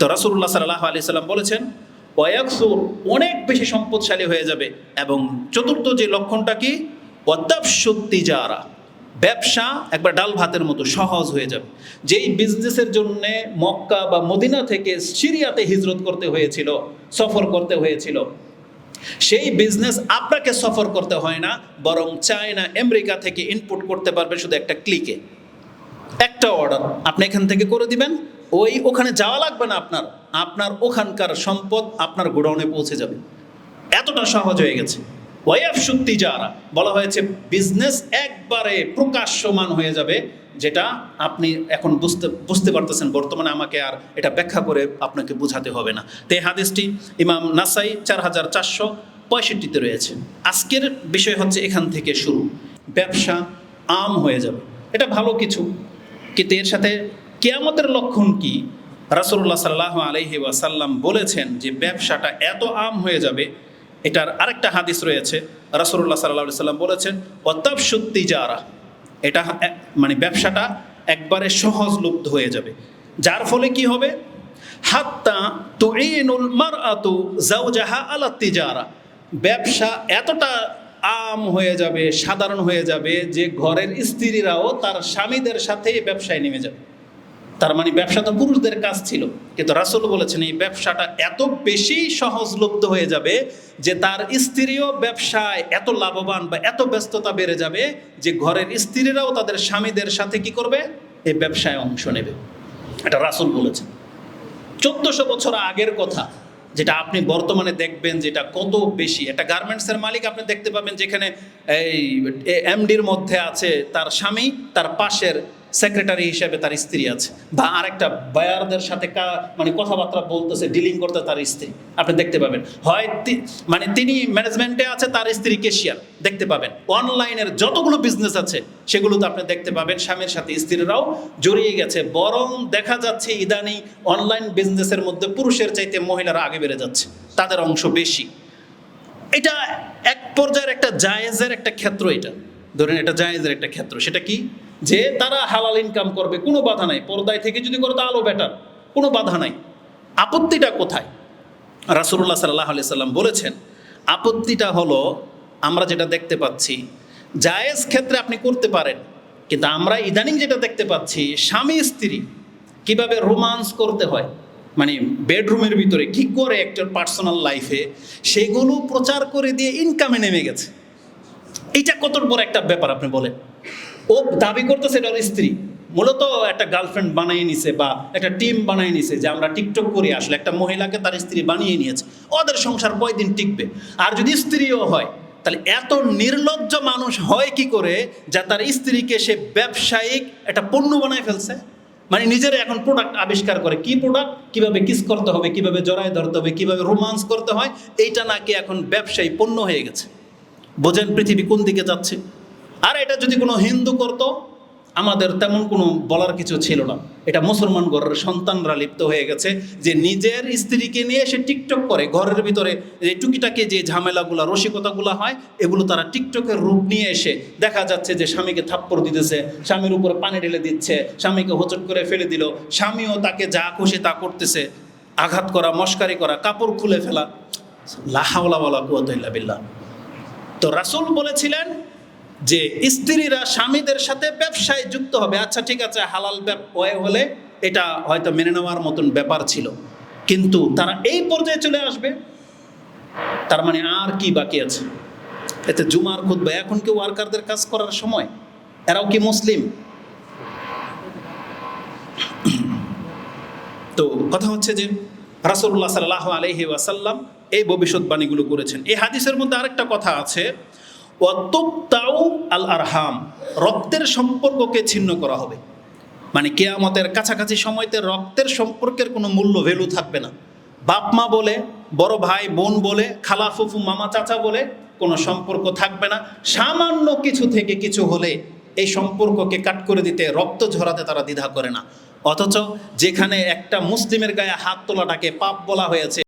তো রাসুল্লাহ সাল্লাহ আলি সাল্লাম বলেছেন ওয়াকসুর অনেক বেশি সম্পদশালী হয়ে যাবে এবং চতুর্থ যে লক্ষণটা কি? অত্যাবসত্যি যারা ব্যবসা একবার ডাল ভাতের মতো সহজ হয়ে যাবে। যেই বিজনেসের জন্য মক্কা বা মদিনা থেকে সিরিয়াতে হিজরত করতে হয়েছিল, সফর করতে হয়েছিল, সেই বিজনেস আপনাকে সফর করতে হয় না, বরং চায়না, আমেরিকা থেকে ইনপুট করতে পারবে শুধু একটা ক্লিকে একটা অর্ডার আপনি এখান থেকে করে দিবেন ওই ওখানে যাওয়া লাগবে না আপনার। আপনার ওখানকার সম্পদ আপনার গোডাউনে পৌঁছে যাবে। এতটা সহজ হয়ে গেছে। ওয়াইফ সত্যি যারা, বলা হয়েছে বিজনেস একবারে প্রকাশ্যমান হয়ে যাবে, যেটা আপনি এখন বুঝতে বুঝতে পারতেছেন, বর্তমানে আমাকে আর এটা ব্যাখ্যা করে আপনাকে বোঝাতে হবে না। তো হাদিসটি ইমাম নাসাই চার হাজার চারশো পঁয়ষট্টিতে রয়েছে। আজকের বিষয় হচ্ছে এখান থেকে শুরু। ব্যবসা আম হয়ে যাবে। এটা ভালো কিছু। কিন্তু এর সাথে কেয়ামতের লক্ষণ কি? রাসুল্লাহ সাল্লাহ আলহি ওয়াসাল্লাম বলেছেন যে ব্যবসাটা এত আম হয়ে যাবে, এটার আরেকটা হাদিস রয়েছে। রাসুল্লাহ সাল্লাহ সাল্লাম বলেছেন অত্যাব সত্যি যারা এটা মানে ব্যবসাটা একবারে সহজলুপ্ত হয়ে যাবে। যার ফলে কি হবে? হাত্তা তুইনুল মার আতু জাউজাহা আলা তিজারা। ব্যবসা এতটা আম হয়ে যাবে, সাধারণ হয়ে যাবে যে ঘরের স্ত্রীরাও তার স্বামীদের সাথে ব্যবসায় নেমে যাবে। তার মানে ব্যবসা তো পুরুষদের কাজ ছিল। কিন্তু রাসুল বলেছেন, এই ব্যবসাটা এত বেশি সহজলব্ধ হয়ে যাবে যে তার স্ত্রীও ব্যবসায় এত লাভবান বা এত ব্যস্ততা বেড়ে যাবে যে ঘরের স্ত্রীরাও তাদের স্বামীদের সাথে কি করবে? এই ব্যবসায় অংশ নেবে। এটা রাসুল বলেছেন। চোদ্দশো বছর আগের কথা, যেটা আপনি বর্তমানে দেখবেন যেটা কত বেশি। একটা গার্মেন্টসের মালিক আপনি দেখতে পাবেন যেখানে এই এমডির মধ্যে আছে তার স্বামী, তার পাশের সেক্রেটারি হিসেবে তার স্ত্রী আছে বা আরেকটা বায়ারদের সাথে মানে কথাবার্তা বলতেছে ডিলিং করতে তার স্ত্রী। আপনি দেখতে পাবেন। হয় মানে তিনি ম্যানেজমেন্টে আছে, তার স্ত্রী কেশিয়ার দেখতে পাবেন। অনলাইনের যতগুলো বিজনেস আছে সেগুলো তো আপনি দেখতে পাবেন স্বামীর সাথে স্ত্রীরাও জড়িয়ে গেছে। বরং দেখা যাচ্ছে ইদানি অনলাইন বিজনেসের মধ্যে পুরুষের চাইতে মহিলারা আগে বেড়ে যাচ্ছে। তাদের অংশ বেশি। এটা এক পর্যায়ের একটা জায়েজের একটা ক্ষেত্র এটা। ধরেন এটা জায়েজের একটা ক্ষেত্র। সেটা কি? যে তারা হালাল ইনকাম করবে, কোনো বাধা নাই। পর্দায় থেকে যদি করে তা আলো বেটার কোনো বাধা নাই। আপত্তিটা কোথায়? রাসুল্লাহ সাল্লাহ আলি সাল্লাম বলেছেন, আপত্তিটা হলো, আমরা যেটা দেখতে পাচ্ছি, জায়েজ ক্ষেত্রে আপনি করতে পারেন, কিন্তু আমরা ইদানিং যেটা দেখতে পাচ্ছি, স্বামী, স্ত্রী, কীভাবে রোমান্স করতে হয় মানে বেডরুমের ভিতরে কি করে একটা পার্সোনাল লাইফে সেগুলো প্রচার করে দিয়ে ইনকামে নেমে গেছে। এইটা কত বড় একটা ব্যাপার আপনি বলেন? ও দাবি করতেছে এটা ওর স্ত্রী। মূলত একটা গার্লফ্রেন্ড বানিয়ে নিছে বা একটা টিম বানিয়ে নিছে যে আমরা টিকটক করে আসলে একটা মহিলাকে তার স্ত্রী বানিয়ে নিয়েছে। ওদের সংসার কয়দিন টিকবে? আর যদি স্ত্রীও হয়, তাহলে এত নির্লজ্জ মানুষ হয় কি করে যা তার স্ত্রীকে সে ব্যবসায়িক একটা পণ্য বানায় ফেলছে? মানে নিজের এখন প্রোডাক্ট আবিষ্কার করে। কি প্রোডাক্ট কীভাবে কিস করতে হবে, কীভাবে জড়ায় ধরতে হবে, কীভাবে রোমান্স করতে হয়, এইটা নাকি এখন ব্যবসায়ী পণ্য হয়ে গেছে। বোঝেন পৃথিবী কোন দিকে যাচ্ছে। আর এটা যদি কোনো হিন্দু করতো, আমাদের তেমন কোনো বলার কিছু ছিল না। এটা মুসলমান ঘরের সন্তানরা লিপ্ত হয়ে গেছে যে নিজের স্ত্রীকে নিয়ে এসে টিকটক করে, ঘরের ভিতরে যে টুকিটাকে যে ঝামেলাগুলো, রসিকতাগুলো হয়, এগুলো তারা টিকটকের রূপ নিয়ে এসে দেখা যাচ্ছে যে স্বামীকে থাপ্পড় দিতেছে, স্বামীর উপরে পানি ঢেলে দিচ্ছে, স্বামীকে হোঁচট করে ফেলে দিল, স্বামীও তাকে যা খুশি তা করতেছে, আঘাত করা, মস্কারি করা, কাপড় খুলে ফেলা। লাহাওলা বলা কুয়াতইল্লা বিল্লাহ। তো রাসূল বলেছিলেন যে স্ত্রীরা স্বামীদের সাথে ব্যবসায় যুক্ত হবে। আচ্ছা ঠিক আছে, হালাল ওয়ে হলে এটা হয়তো মেনে নেওয়ার মতন ব্যাপার ছিল। কিন্তু তারা এই পর্যায়ে চলে আসবে। তার মানে আর কি বাকি আছে? এতে জুমার খুদ্া এখন কি ওয়ার্কারদের কাজ করার সময়? এরাও কি মুসলিম? তো কথা হচ্ছে যে রাসূলুল্লাহ সাল্লাহ আলহি ওয়াসাল্লাম এই ভবিষ্যৎবাণীগুলো করেছেন। এই হাদিসের মধ্যে আরেকটা কথা আছে ওয়াতুকতাউ আল আরহাম রক্তের সম্পর্ককে ছিন্ন করা হবে। মানে কেয়ামতের কাছাকাছি সময়তে রক্তের সম্পর্কের কোনো মূল্য ভ্যালু থাকবে না। বাপ মা বলে, বড় ভাই, বোন বলে, খালা, ফুফু, মামা, চাচা বলে কোনো সম্পর্ক থাকবে না। সামান্য কিছু থেকে কিছু হলে এই সম্পর্ককে কাট করে দিতে, রক্ত ঝরাতে তারা দ্বিধা করে না। অথচ যেখানে একটা মুসলিমের গায়ে হাত তোলাটাকে পাপ বলা হয়েছে